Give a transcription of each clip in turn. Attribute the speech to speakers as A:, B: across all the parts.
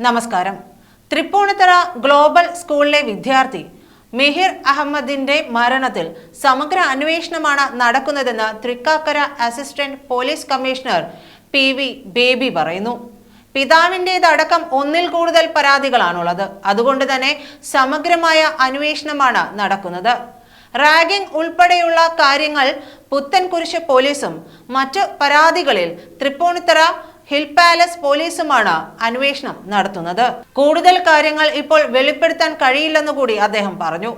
A: നമസ്കാരം. തൃപ്പൂണിത്തറ ഗ്ലോബൽ സ്കൂളിലെ വിദ്യാർത്ഥി മിഹിർ അഹമ്മദിന്റെ മരണത്തിൽ സമഗ്ര അന്വേഷണമാണ് നടക്കുന്നതെന്ന് Thrikkakara assistant police commissioner P V Baby പറയുന്നു. പിതാവിന്റെതടക്കം ഒന്നിൽ കൂടുതൽ പരാതികളാണുള്ളത്. അതുകൊണ്ട് തന്നെ സമഗ്രമായ അന്വേഷണമാണ് നടക്കുന്നത്. റാഗിംഗ് ഉൾപ്പെടെയുള്ള കാര്യങ്ങൾ പുത്തൻകുരിശ് പോലീസും മറ്റ് പരാതികളിൽ തൃപ്പൂണിത്തറ ഹിൽ പാലസ് പോലീസുമാണ് അന്വേഷണം നടത്തുന്നത്. കൂടുതൽ കാര്യങ്ങൾ ഇപ്പോൾ വെളിപ്പെടുത്താൻ കഴിയില്ലെന്ന് കൂടി അദ്ദേഹം പറഞ്ഞു.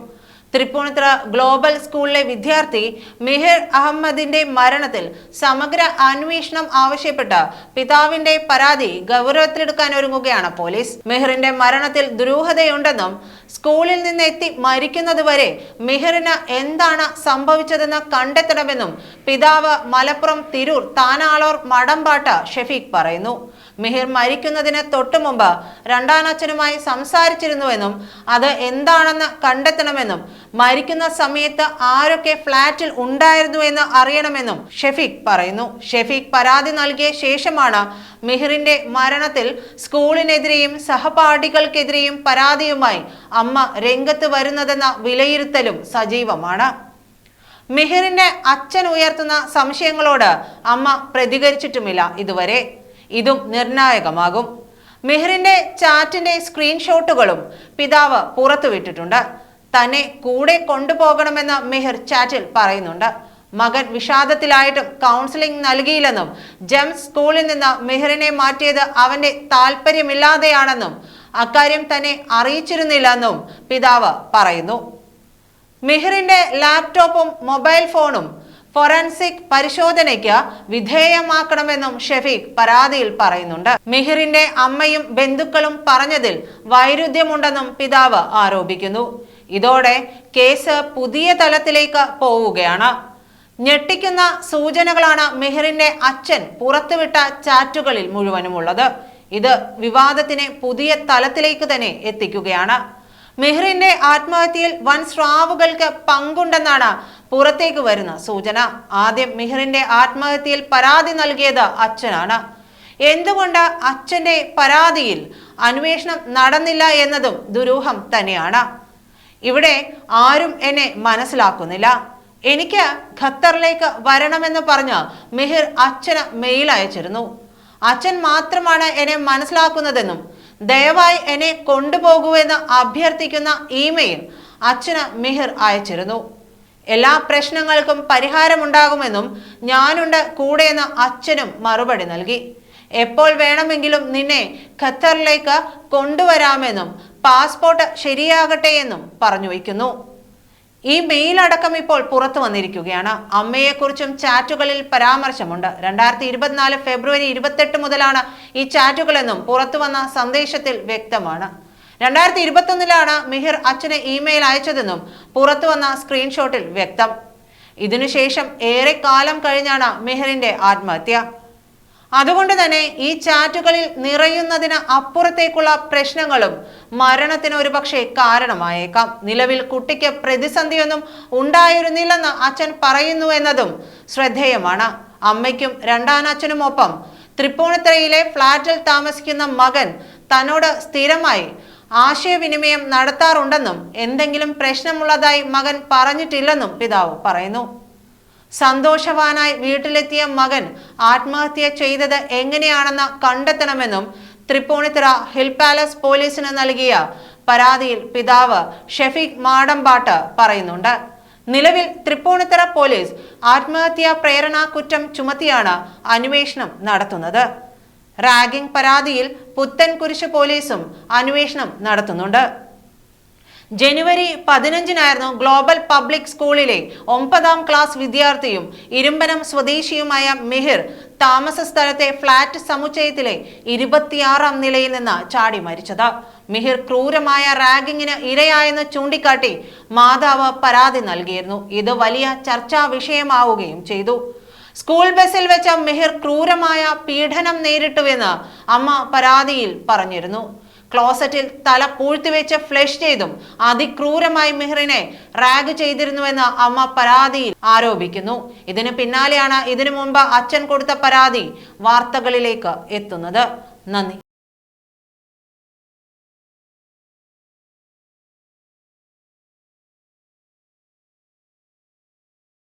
A: തൃപ്പൂണിത്തുറ ഗ്ലോബൽ സ്കൂളിലെ വിദ്യാർത്ഥി മിഹിർ അഹമ്മദിന്റെ മരണത്തിൽ സമഗ്ര അന്വേഷണം ആവശ്യപ്പെട്ട് പിതാവിന്റെ പരാതി ഗൗരവത്തിലെടുക്കാൻ ഒരുങ്ങുകയാണ് പോലീസ്. മിഹിറിന്റെ മരണത്തിൽ ദുരൂഹതയുണ്ടെന്നും സ്കൂളിൽ നിന്ന് എത്തി മരിക്കുന്നതുവരെ മിഹിറിന് എന്താണ് സംഭവിച്ചതെന്ന് കണ്ടെത്തണമെന്നും പിതാവ് മലപ്പുറം തിരൂർ താനാളോർ മടമ്പാട്ട് ഷെഫീഖ് പറയുന്നു. മിഹിർ മരിക്കുന്നതിന് തൊട്ടു മുമ്പ് രണ്ടാനച്ഛനുമായി സംസാരിച്ചിരുന്നുവെന്നും അത് എന്താണെന്ന് കണ്ടെത്തണമെന്നും മരിക്കുന്ന സമയത്ത് ആരൊക്കെ ഫ്ളാറ്റിൽ ഉണ്ടായിരുന്നു എന്ന് അറിയണമെന്നും ഷെഫീഖ് പറയുന്നു. ഷെഫീഖ് പരാതി നൽകിയ ശേഷമാണ് മിഹിറിന്റെ മരണത്തിൽ സ്കൂളിനെതിരെയും സഹപാഠികൾക്കെതിരെയും പരാതിയുമായി അമ്മ രംഗത്ത് വരുന്നതെന്ന വിലയിരുത്തലും സജീവമാണ്. മിഹിറിന്റെ അച്ഛൻ ഉയർത്തുന്ന സംശയങ്ങളോട് അമ്മ പ്രതികരിച്ചിട്ടുമില്ല ഇതുവരെ. ഇതും നിർണായകമാകും. മെഹറിന്റെ ചാറ്റിന്റെ സ്ക്രീൻഷോട്ടുകളും പിതാവ് പുറത്തുവിട്ടിട്ടുണ്ട്. തന്നെ കൂടെ കൊണ്ടുപോകണമെന്ന് മെഹർ ചാറ്റിൽ പറയുന്നുണ്ട്. മകൻ വിഷാദത്തിലായിട്ടും കൗൺസിലിംഗ് നൽകിയില്ലെന്നും ജെംസ് സ്കൂളിൽ നിന്ന് മെഹറിനെ മാറ്റിയത് അവന്റെ താല്പര്യമില്ലാതെയാണെന്നും അക്കാര്യം തന്നെ അറിയിച്ചിരുന്നില്ലെന്നും പിതാവ് പറയുന്നു. മിഹിറിന്റെ ലാപ്ടോപ്പും മൊബൈൽ ഫോണും ഫോറൻസിക് പരിശോധനയ്ക്ക് വിധേയമാക്കണമെന്നും ഷെഫീഖ് പരാതിയിൽ പറയുന്നുണ്ട്. മിഹിറിന്റെ അമ്മയും ബന്ധുക്കളും പറഞ്ഞതിൽ വൈരുദ്ധ്യമുണ്ടെന്നും പിതാവ് ആരോപിക്കുന്നു. ഇതോടെ കേസ് പുതിയ തലത്തിലേക്ക് പോവുകയാണ്. ഞെട്ടിക്കുന്ന സൂചനകളാണ് മെഹറിന്റെ അച്ഛൻ പുറത്തുവിട്ട ചാറ്റുകളിൽ മുഴുവനുമുള്ളത്. ഇത് വിവാദത്തിനെ പുതിയ തലത്തിലേക്ക് തന്നെ എത്തിക്കുകയാണ്. മെഹ്റിന്റെ ആത്മഹത്യയിൽ വൻ സ്രാവുകൾക്ക് പങ്കുണ്ടെന്നാണ് പുറത്തേക്ക് വരുന്ന സൂചന. ആദ്യം മെഹ്റിന്റെ ആത്മഹത്യയിൽ പരാതി നൽകിയത് അച്ഛനാണ്. എന്തുകൊണ്ട് അച്ഛന്റെ പരാതിയിൽ അന്വേഷണം നടന്നില്ല എന്നതും ദുരൂഹം തന്നെയാണ്. ഇവിടെ ആരും എന്നെ മനസ്സിലാക്കുന്നില്ല. എനിക്ക് ഖത്തറിലേക്ക് വരണമെന്ന് പറഞ്ഞ് മെഹിർ അച്ഛന് മെയിൽ അയച്ചിരുന്നു. അച്ഛൻ മാത്രമാണ് എന്നെ മനസ്സിലാക്കുന്നതെന്നും ദയവായി എന്നെ കൊണ്ടുപോകുമെന്ന് അഭ്യർത്ഥിക്കുന്ന ഇമെയിൽ അച്ഛന് മിഹിർ അയച്ചിരുന്നു. എല്ലാ പ്രശ്നങ്ങൾക്കും പരിഹാരമുണ്ടാകുമെന്നും ഞാനുണ്ട് കൂടെയെന്ന് അച്ഛനും മറുപടി നൽകി. എപ്പോൾ വേണമെങ്കിലും നിന്നെ ഖത്തറിലേക്ക് കൊണ്ടുവരാമെന്നും പാസ്പോർട്ട് ശരിയാകട്ടെ എന്നും പറഞ്ഞു വയ്ക്കുന്നു. ഈ മെയിൽ അടക്കം ഇപ്പോൾ പുറത്തു വന്നിരിക്കുകയാണ്. അമ്മയെക്കുറിച്ചും ചാറ്റുകളിൽ പരാമർശമുണ്ട്. രണ്ടായിരത്തി ഇരുപത്തിനാല് ഫെബ്രുവരി ഇരുപത്തെട്ട് മുതലാണ് ഈ ചാറ്റുകളെന്നും പുറത്തു വന്ന സന്ദേശത്തിൽ വ്യക്തമാണ്. രണ്ടായിരത്തി ഇരുപത്തൊന്നിലാണ് മിഹിർ അച്ഛന് ഇമെയിൽ അയച്ചതെന്നും പുറത്തു വന്ന സ്ക്രീൻഷോട്ടിൽ വ്യക്തം. ഇതിനുശേഷം ഏറെ കാലം കഴിഞ്ഞാണ് മിഹിറിന്റെ ആത്മഹത്യ. അതുകൊണ്ട് തന്നെ ഈ ചാറ്റുകളിൽ നിറയുന്നതിന് അപ്പുറത്തേക്കുള്ള പ്രശ്നങ്ങളും മരണത്തിന് ഒരുപക്ഷെ കാരണമായേക്കാം. നിലവിൽ കുട്ടിക്ക് പ്രതിസന്ധിയൊന്നും ഉണ്ടായിരുന്നില്ലെന്ന് അച്ഛൻ പറയുന്നു എന്നതും ശ്രദ്ധേയമാണ്. അമ്മയ്ക്കും രണ്ടാനച്ഛനുമൊപ്പം തൃപ്പൂണിത്തറയിലെ ഫ്ളാറ്റിൽ താമസിക്കുന്ന മകൻ തന്നോട് സ്ഥിരമായി ആശയവിനിമയം നടത്താറുണ്ടെന്നും എന്തെങ്കിലും പ്രശ്നമുള്ളതായി മകൻ പറഞ്ഞിട്ടില്ലെന്നും പിതാവ് പറയുന്നു. സന്തോഷവാനായി വീട്ടിലെത്തിയ മകൻ ആത്മഹത്യ ചെയ്തത് എങ്ങനെയാണെന്ന് കണ്ടെത്തണമെന്നും തൃപ്പൂണിത്തുറ ഹിൽ പാലസ് പോലീസിന് നൽകിയ പരാതിയിൽ പിതാവ് ഷെഫീഖ് മാടമ്പാട്ട് പറയുന്നുണ്ട്. നിലവിൽ തൃപ്പൂണിത്തുറ പോലീസ് ആത്മഹത്യാ പ്രേരണ കുറ്റം ചുമത്തിയാണ് അന്വേഷണം നടത്തുന്നത്. റാഗിംഗ് പരാതിയിൽ പുത്തൻകുരിശ് പോലീസും അന്വേഷണം നടത്തുന്നുണ്ട്. ജനുവരി പതിനഞ്ചിനായിരുന്നു ഗ്ലോബൽ പബ്ലിക് സ്കൂളിലെ ഒമ്പതാം ക്ലാസ് വിദ്യാർത്ഥിയും ഇരുമ്പനം സ്വദേശിയുമായ മിഹിർ താമസ സ്ഥലത്തെ ഫ്ളാറ്റ് സമുച്ചയത്തിലെ ഇരുപത്തിയാറാം നിലയിൽ നിന്ന് ചാടി മരിച്ചത്. മിഹിർ ക്രൂരമായ റാഗിങ്ങിന് ഇരയായെന്ന് ചൂണ്ടിക്കാട്ടി മാതാവ് പരാതി നൽകിയിരുന്നു. ഇത് വലിയ ചർച്ചാ വിഷയമാവുകയും ചെയ്തു. സ്കൂൾ ബസ്സിൽ വെച്ച മിഹിർ ക്രൂരമായ പീഡനം നേരിട്ടുവെന്ന് അമ്മ പരാതിയിൽ പറഞ്ഞിരുന്നു. ക്ലോസറ്റിൽ തല പൂഴ്ത്തിവെച്ച് ഫ്ലഷ് ചെയ്തും അതിക്രൂരമായി മെഹ്റിനെ റാഗ് ചെയ്തിരുന്നുവെന്ന് അമ്മ പരാതിയിൽ ആരോപിക്കുന്നു. ഇതിന് പിന്നാലെയാണ് ഇതിനു മുമ്പ് അച്ഛൻ കൊടുത്ത പരാതി വാർത്തകളിലേക്ക് എത്തുന്നത്. നന്ദി.